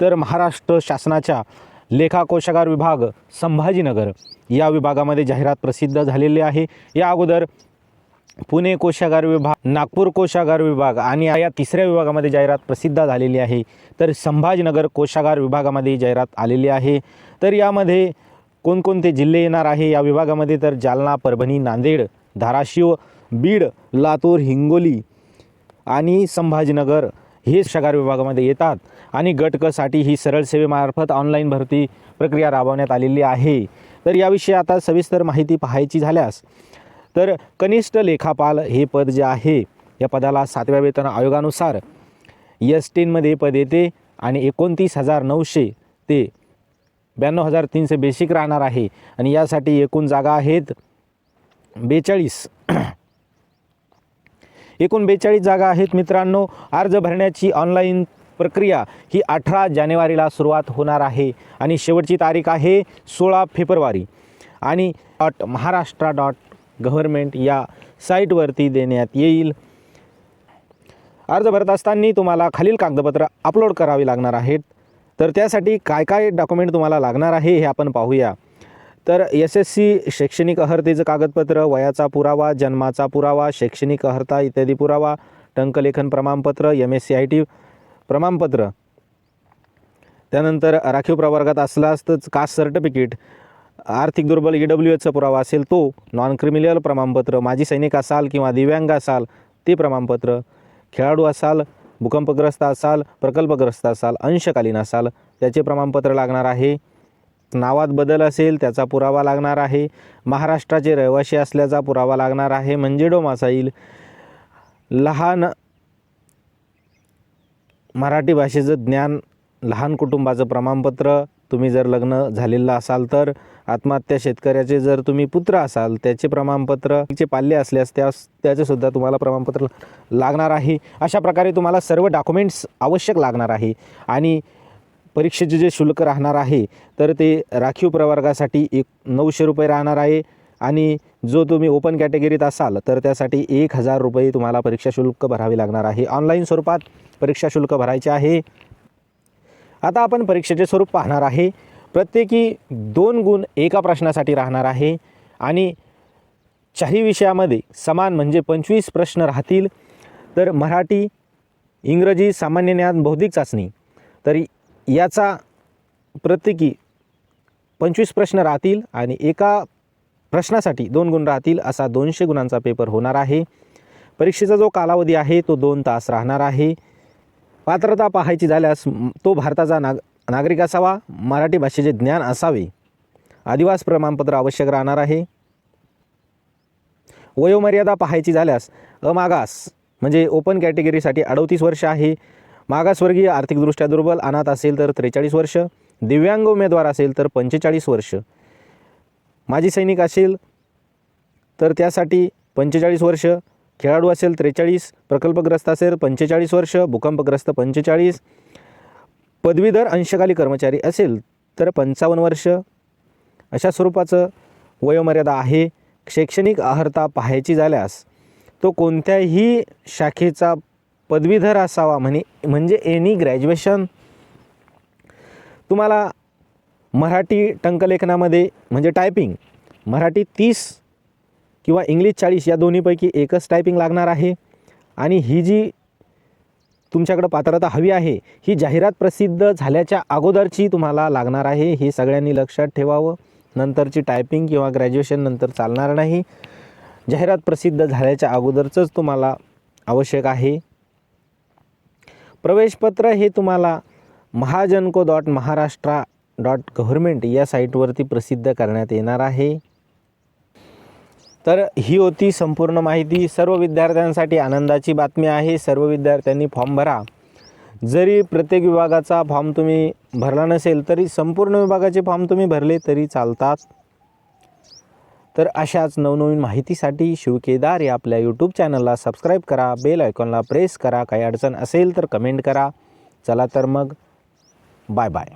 तर महाराष्ट्र शासनाच्या लेखा कोशागार विभाग संभाजीनगर या विभागामध्ये जाहिरात प्रसिद्ध झालेली आहे. या अगोदर पुणे कोशागार विभाग नागपूर कोशागार विभाग आणि या तिसऱ्या विभागामध्ये जाहिरात प्रसिद्ध झालेली आहे. तर संभाजीनगर कोशागार विभागामध्ये जाहिरात आलेली आहे. तर यामध्ये कोणकोणते जिल्हे येणार आहे या विभागामध्ये तर जालना परभणी नांदेड धाराशिव बीड लातूर हिंगोली आणि संभाजीनगर हे शगार विभागामध्ये येतात आणि गटकसाठी ही सरळ सेवेमार्फत ऑनलाईन भरती प्रक्रिया राबवण्यात आलेली आहे. तर याविषयी आता सविस्तर माहिती पाहायची झाल्यास तर कनिष्ठ लेखापाल हे पद जे आहे या पदाला सातव्या वेतन आयोगानुसार एस टेनमध्ये पद येते आणि एकोणतीस हजार नऊशे ते ब्याण्णव हजार तीनशे बेसिक राहणार आहे. आणि यासाठी एकूण जागा आहेत बेचाळीस एकूण बेचाळीस जागा आहेत मित्रांनो. अर्ज भरण्याची ऑनलाईन प्रक्रिया ही अठरा जानेवारीला सुरुवात होणार आहे आणि शेवटची तारीख आहे सोळा फेब्रुवारी. आणि डॉट महाराष्ट्र डॉट गव्हर्मेंट या साईटवरती देण्यात येईल. अर्ज भरत असताना तुम्हाला खालील कागदपत्र अपलोड करावी लागणार आहेत. तर त्यासाठी काय काय डॉक्युमेंट तुम्हाला लागणार आहे हे आपण पाहूया. तर एस एस सी शैक्षणिक अर्हतेचं कागदपत्र वयाचा पुरावा जन्माचा पुरावा शैक्षणिक अर्हता इत्यादी पुरावा टंकलेखन प्रमाणपत्र M S C I T प्रमाणपत्र. त्यानंतर राखीव प्रवर्गात असलास तर कास्ट सर्टिफिकेट आर्थिक दुर्बल ई डब्ल्यू एचचा पुरावा असेल तो नॉन क्रिमिनल प्रमाणपत्र माजी सैनिक असाल किंवा दिव्यांग असाल ते प्रमाणपत्र. खेळाडू असाल भूकंपग्रस्त असाल प्रकल्पग्रस्त असाल अंशकालीन असाल त्याचे प्रमाणपत्र लागणार आहे. नावात बदल असेल त्याचा पुरावा लागणार आहे. महाराष्ट्राचे रहिवासी असल्याचा पुरावा लागणार आहे. म्हणजे डोमासाईल लहान मराठी भाषेचं ज्ञान लहान कुटुंबाचं प्रमाणपत्र तुम्ही जर लग्न झालेलं असाल तर आत्महत्या शेतकऱ्याचे जर तुम्ही पुत्र असाल त्याचे प्रमाणपत्र चे पाल्य असल्यास त्या त्याचेसुद्धा तुम्हाला प्रमाणपत्र लागणार आहे. अशा प्रकारे तुम्हाला सर्व डॉक्युमेंट्स आवश्यक लागणार आहे. आणि परीक्षेचे जे शुल्क राहणार आहे तर ते राखीव प्रवर्गासाठी एक नऊशे रुपये राहणार आहे. आणि जो तुम्ही ओपन कॅटेगरीत असाल तर त्यासाठी एक हजार रुपये तुम्हाला परीक्षा शुल्क भरावे लागणार आहे. ऑनलाईन स्वरूपात परीक्षा शुल्क भरायचे आहे. आता आपण परीक्षेचे स्वरूप पाहणार आहे. प्रत्येकी दोन गुण एका प्रश्नासाठी राहणार आहे. आणि चारही विषयामध्ये समान म्हणजे पंचवीस प्रश्न राहतील. तर मराठी इंग्रजी सामान्य ज्ञान बौद्धिक चाचणी. तरी याचा प्रत्येकी पंचवीस प्रश्न राहतील आणि एका प्रश्नासाठी दोन गुण राहतील असा दोनशे गुणांचा पेपर होणार आहे. परीक्षेचा जो कालावधी आहे तो दोन तास राहणार आहे. पात्रता पाहायची झाल्यास तो भारताचा नाग नागरिक असावा मराठी भाषेचे ज्ञान असावे. आदिवास प्रमाणपत्र आवश्यक राहणार आहे. वयोमर्यादा पाहायची झाल्यास अमागास म्हणजे ओपन कॅटेगरीसाठी अडतीस वर्ष आहे. मागासवर्गीय आर्थिकदृष्ट्या दुर्बल अनाथ असेल तर त्रेचाळीस वर्ष दिव्यांग उमेदवार असेल तर पंचेचाळीस वर्ष. माजी सैनिक असेल तर त्यासाठी पंचेचाळीस वर्ष खेळाडू असेल त्रेचाळीस प्रकल्पग्रस्त असेल पंचेचाळीस वर्ष भूकंपग्रस्त पंचेचाळीस पदवीधर अंशकाली कर्मचारी असेल तर पंचावन्न वर्ष. अशा स्वरूपाचं वयोमर्यादा आहे. शैक्षणिक अर्हता पाहायची झाल्यास तो कोणत्याही शाखेचा पदवीधर असावा म्हणे म्हणजे एनी ग्रॅज्युएशन तुम्हाला मराठी टंकलेखनामध्ये म्हणजे टायपिंग मराठी तीस किंवा इंग्लिश चाळीस या दोन्हीपैकी एकच टायपिंग लागणार आहे. आणि ही जी तुमच्याकडं पात्रता हवी आहे ही जाहिरात प्रसिद्ध झाल्याच्या अगोदरची तुम्हाला लागणार आहे. हे सगळ्यांनी लक्षात ठेवावं. नंतरची टायपिंग किंवा ग्रॅज्युएशन नंतर चालणार नाही. जाहिरात प्रसिद्ध झाल्याच्या अगोदरचंच तुम्हाला आवश्यक आहे. प्रवेशपत्र हे तुम्हाला Mahagenco dot Maharashtra dot government या साईटवरती प्रसिद्ध करण्यात येणार आहे. तर ही होती संपूर्ण माहिती. सर्व विद्यार्थ्यांसाठी आनंदाची बातमी आहे. सर्व विद्यार्थ्यांनी फॉर्म भरा. जरी प्रत्येक विभागाचा फॉर्म तुम्ही भरला नसेल तरी संपूर्ण विभागाचे फॉर्म तुम्ही भरले तरी चालतात. तर अशाच नवनवीन माहितीसाठी शिवकेदार या आपल्या यूट्यूब चॅनलला सबस्क्राईब करा बेल आयकॉनला प्रेस करा. काही अडचण असेल तर कमेंट करा. चला तर मग. Bye bye